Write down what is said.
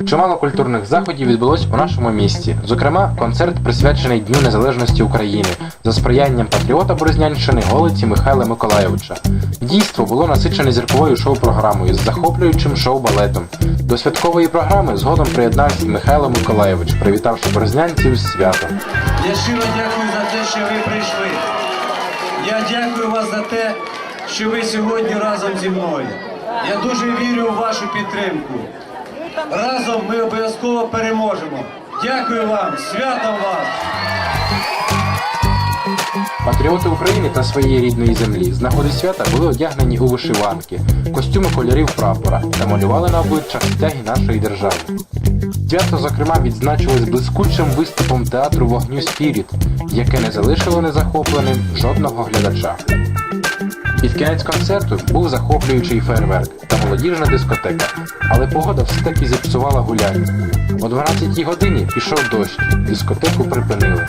Чимало культурних заходів відбулось у нашому місті. Зокрема, концерт присвячений Дню Незалежності України за сприянням патріота Борознянщини Голиці Михайла Миколайовича. Дійство було насичене зірковою шоу-програмою з захоплюючим шоу-балетом. До святкової програми згодом приєднався Михайло Миколайович, привітавши борознянців з святом. Я щиро дякую за те, що ви прийшли. Я дякую вас за те, що ви сьогодні разом зі мною. Я дуже вірю у вашу підтримку. Разом ми обов'язково переможемо. Дякую вам, святом вас! Патріоти України та своєї рідної землі з нагоди свята були одягнені у вишиванки, костюми кольорів прапора та малювали на обличчях стяги нашої держави. Свято, зокрема, відзначилось блискучим виступом театру вогню Спіріт, яке не залишило незахопленим жодного глядача. Під кінець концерту був захоплюючий фейерверк та молодіжна дискотека, але погода все таки зіпсувала гуляння. О 12 годині пішов дощ, дискотеку припинили.